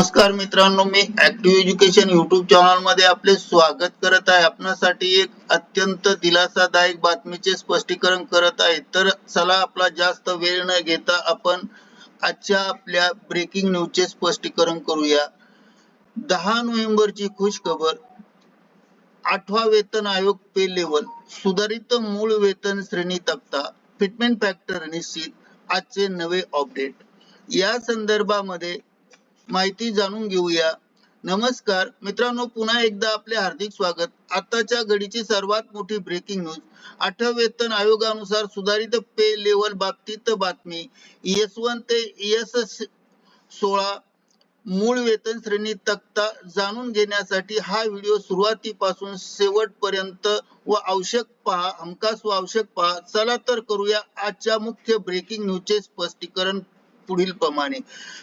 नमस्कार मित्रांनो मी ऍक्टिव्ह एज्युकेशन युट्यूब चॅनलमध्ये आपले स्वागत करत आहे. आपणासाठी एक अत्यंत दिलासादायक बातमीचे स्पष्टीकरण करत आहे. तर चला आपला जास्त वेळ न घेता आपण आजच्या आपल्या ब्रेकिंग न्यूजचे स्पष्टीकरण करूया. दहा नोव्हेंबरची खुश खबर आठवा वेतन आयोग पे लेवल. सुधारित मूळ वेतन श्रेणी तक्ता. फिटमेंट फॅक्टर निश्चित. आजचे नवे अपडेट या संदर्भामध्ये माहिती जाणून घेऊया. नमस्कार. मित्रांनो पुन्हा एकदा आपले हार्दिक स्वागत. आताच्या घडीची सर्वात मोठी ब्रेकिंग न्यूज आठव्या वेतन आयोगानुसार सुधारित पे लेवल बाबतीत बातमी. एस वन ते एस सोळा मूळ वेतन श्रेणी तक्ता जाणून घेण्यासाठी हा व्हिडिओ सुरुवातीपासून शेवटपर्यंत व आवश्यक पहा हमखास व आवश्यक पहा. चला तर करूया आजच्या मुख्य ब्रेकिंग न्यूजचे स्पष्टीकरण. पुढील प्रमाणे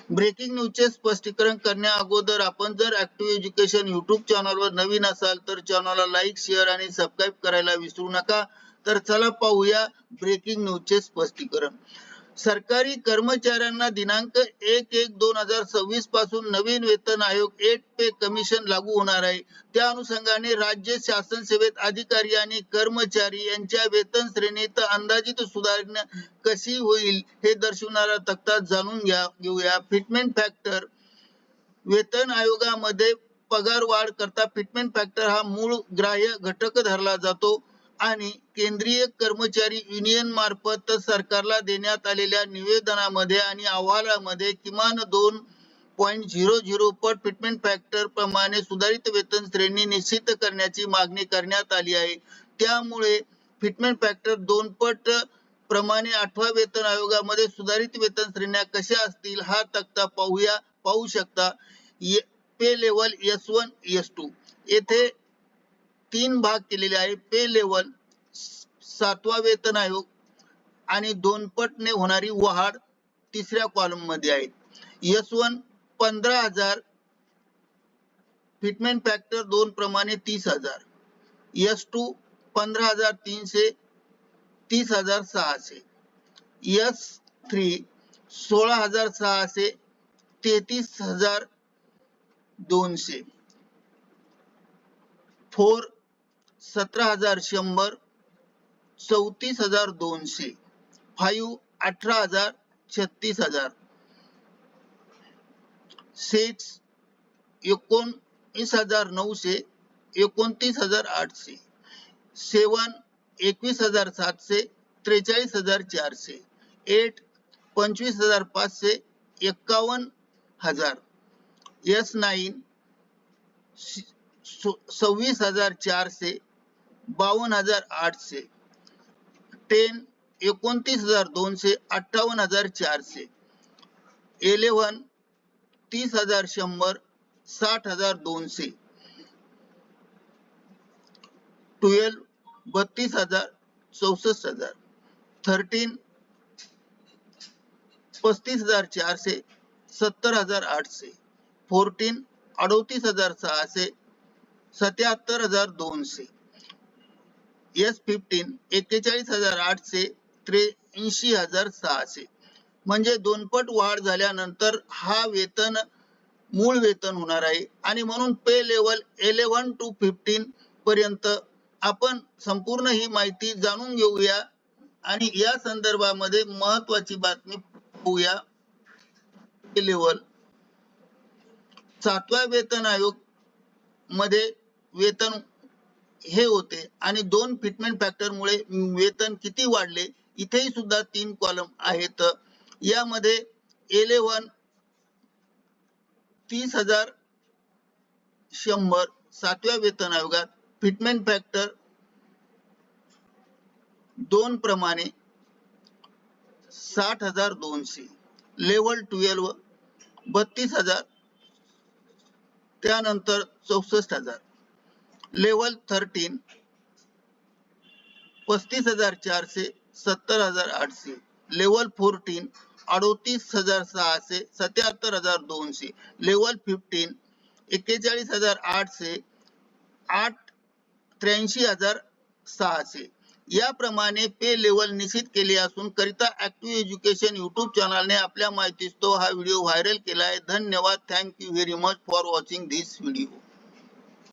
ब्रेकिंग न्यूजचे स्पष्टीकरण करण्या अगोदर आपण जर ऍक्टिव्ह एज्युकेशन युट्यूब चॅनलवर नवीन असाल तर चॅनलला लाईक शेअर आणि सबस्क्राईब करायला विसरू नका. तर चला पाहूया ब्रेकिंग न्यूजचे स्पष्टीकरण. सरकारी कर्मचाऱ्यांना दिनांक एक एक दोन हजार सव्वीसपासून नवीन वेतन आयोग एट पे कमिशन लागू होणार आहे. त्या अनुषंगाने राज्य शासन सेवेत अधिकारी आणि कर्मचारी यांच्या वेतन श्रेणीत अंदाजित सुधारणा कशी होईल हे दर्शवणारा तक्ता जाणून घ्या घेऊया. फिटमेंट फॅक्टर वेतन आयोगामध्ये पगार वाढ करता फिटमेंट फॅक्टर हा मूळ ग्राह्य घटक धरला जातो. आणि केंद्रीय कर्मचारी युनियन मार्फत सरकारला देण्यात आलेल्या निवेदनामध्ये आणि अहवालामध्ये किमान दोन पॉईंट झिरो झिरो पट फिटमेंट फॅक्टर प्रमाणे सुधारित वेतन श्रेणी निश्चित करण्याची मागणी करण्यात आली आहे. त्यामुळे फिटमेंट फॅक्टर दोन पट प्रमाणे आठव्या वेतन आयोगामध्ये सुधारित वेतन श्रेण्या कशा असतील हा तक्ता पाहूया पाहू शकता. Pay level S one S two येथे तीन भाग केलेले आहे. पे लेवल सातवा वेतन आयोग आणि दोनपटने होणारी वाढ तिसऱ्या कॉलममध्ये आहे एस वन पंधरा हजार फिटमेंट फॅक्टर दोन प्रमाणे तीस हजार. एस टू पंधरा हजार तीनशे तीस हजार सहाशे. एस थ्री सोळा हजार सहाशे तेहतीस हजार दोनशे. फोर सतरा हज़ार शंभर, चौतीस हज़ार दोनशे, फाईव्ह अठरा हज़ार छत्तीस हज़ार. सिक्स एकोणीस हज़ार नऊशे, एकोणतीस हज़ार आठशे. सेवन एकवीस हज़ार सातशे, त्रेचाळीस हज़ार चारशे. एट पंचवीस हज़ार पाचशे एक्कावन्न हज़ार. एस नाईन सव्वीस हज़ार चारशे बावन्न हजार आठशे. टेन एकोणतीस हजार दोनशे अठ्ठावन्न हजार चारशे. इलेवन तीस हजार शंभर साठ हजार दोनशे. ट्वेल्व बत्तीस हजार चौसष्ट हजार. थर्टीन पस्तीस हजार चारशे सत्तर हजार आठशे. फोर्टीन अडोतीस हजार सहाशे सत्याहत्तर हजार दोनशे. एस फिफ्टीन एक्केचाळीस हजार आठशे त्र्याऐंशी हजार सहाशे. म्हणजे दोनपट वाढ झाल्यानंतर हा वेतन मूळ वेतन होणार आहे. आणि म्हणून pay level eleven to fifteen पर्यंत आपण संपूर्ण ही माहिती जाणून घेऊया. आणि या संदर्भामध्ये महत्वाची बातमी पाहूया. लेवल सातव्या वेतन आयोगमध्ये वेतन हे होते. आणि दोन फिटमेंट फॅक्टर मुळे वेतन किती वाढले इथेही सुद्धा तीन कॉलम आहेत. यामध्ये एलेवन तीस हजार शंभर सातव्या वेतन आयोगात फिटमेंट फॅक्टर दोन प्रमाणे साठ हजार दोनशे. लेवल ट्वेल्व बत्तीस हजार त्यानंतर चौसष्ट हजार. लेवल थर्टीन पस्तीस हजार चारशे सत्तर हजार आठशे. लेवल फोर्टीन अडोतीस हजार सहाशे सत्याहत्तर हजार दोनशे. लेवल फिफ्टीन एक्केचाळीस हजार आठशे आठ त्र्याऐंशी हजार सहाशे. याप्रमाणे पे लेवल निश्चित केले असून करिता ऍक्टिव्ह एज्युकेशन युट्यूब चॅनलने आपल्या माहितीस तो हा व्हिडिओ व्हायरल केला आहे. धन्यवाद. Thank you very much for watching this video.